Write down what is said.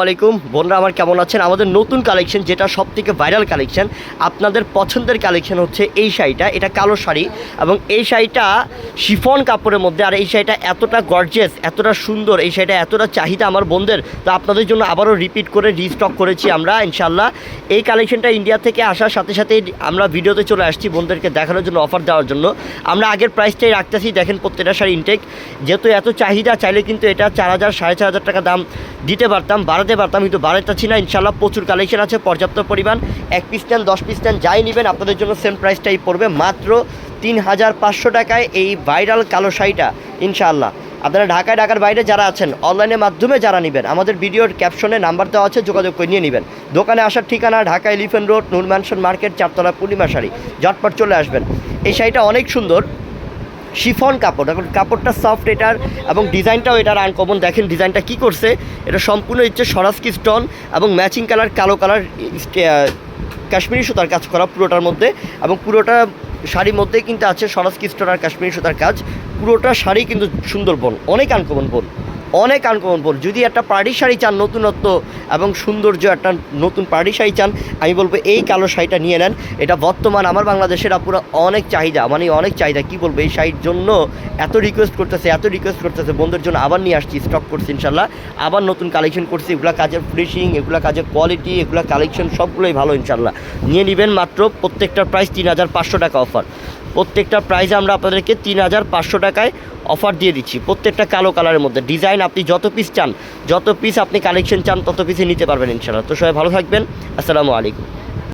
আলাইকুম। বোনরা আমার কেমন আছেন? আমাদের নতুন কালেকশন যেটা সব থেকে ভাইরাল কালেকশন আপনাদের পছন্দের কালেকশন হচ্ছে এই শাড়িটা। এটা কালো শাড়ি এবং এই শাড়িটা শিফন কাপড়ের মধ্যে। আর এই শাড়িটা এতটা গর্জেস এতটা সুন্দর, এই শাড়িটা এতটা চাহিদা আমার বোনদের। তো আপনাদের জন্য আবারও রিপিট করে রিস্টক করেছি আমরা ইনশাল্লাহ এই কালেকশনটা ইন্ডিয়া থেকে আসার সাথে সাথে আমরা ভিডিওতে চলে আসছি বোনদেরকে দেখানোর জন্য অফার দেওয়ার জন্য। আমরা আগের প্রাইসটাই রাখতেছি। দেখেন প্রত্যেকটা শাড়ি ইনটেক যেহেতু এত চাহিদা, চাইলে কিন্তু এটা চার হাজার, সাড়ে চার হাজার টাকা দাম দিতে পারতাম, বাড়াতে পারতাম, কিন্তু বাড়াতেছি না ইনশাল্লাহ প্রচুর কালেকশন আছে, পর্যাপ্ত পরিমাণ। এক পিস নেন, দশ পিস নেন, যাই নেবেন, আপনাদের জন্য সেম প্রাইসটাই পড়বে। মাত্র তিন হাজার পাঁচশো টাকায় এই ভাইরাল কালো শাড়িটা, ইনশাআল্লাহ। আপনারা ঢাকায়, ঢাকার বাইরে যারা আছেন অনলাইনের মাধ্যমে যারা নেবেন, আমাদের ভিডিওর ক্যাপশনে নাম্বার দেওয়া আছে, যোগাযোগ করে নিয়ে নেবেন। দোকানে আসার ঠিকানা, Dhaka elephant road Noor mansion market চারতলা পূর্ণিমা শাড়ি। ঝটপট চলে আসবেন। এই শাড়িটা অনেক সুন্দর। শিফন কাপড়। এখন কাপড়টা সফট এটার এবং ডিজাইনটাও এটার আনকমন দেখেন ডিজাইনটা কি করছে? এটা সম্পূর্ণ হচ্ছে সরাসকি স্টোন এবং ম্যাচিং কালার কালো কালার কাশ্মীরি সুতার কাজ করা পুরোটার মধ্যে এবং পুরোটা শাড়ির মধ্যে কিন্তু আছে সরাসকি স্টোন আর কাশ্মীরি সুতার কাজ। পুরোটা শাড়ি কিন্তু সুন্দর বোন অনেক আনকমন বোন। অনেক আনকমন যদি একটা পার্টি শাড়ি চান নতুনত্ব এবং সৌন্দর্য, একটা নতুন পার্টি শাড়ি চান, আমি বলব এই কালো শাড়িটা নিয়ে নেন। এটা বর্তমান আমার বাংলাদেশের আপুরা অনেক চাহিদা মানে অনেক চাহিদা। কি বলব, এই শাড়ির জন্য এত রিকোয়েস্ট করতেছে, এত রিকোয়েস্ট করতেছে। বন্ধুদের জন্য আবার নিয়ে আসছি স্টক করছি ইনশাল্লাহ। আবার নতুন কালেকশন করছি, এগুলো কাজের ফিনিশিং এগুলা কাজের কোয়ালিটি এগুলা কালেকশন সবগুলোই ভালো ইনশাল্লাহ। নিয়ে নেবেন মাত্র প্রত্যেকটার প্রাইস তিন হাজার পাঁচশো টাকা অফার প্রত্যেকটা প্রাইস আমরা আপনাদেরকে তিন হাজার পাঁচশো টাকায় অফার দিয়ে দিচ্ছি। প্রত্যেকটা কালো কালারের মধ্যে। ডিজাইন আপনি যত পিস চান, যত পিস আপনি কালেকশন চান, তত পিসে নিতে পারবেন ইনশাল্লাহ তো সবাই ভালো থাকবেন। আসসালামু আলাইকুম।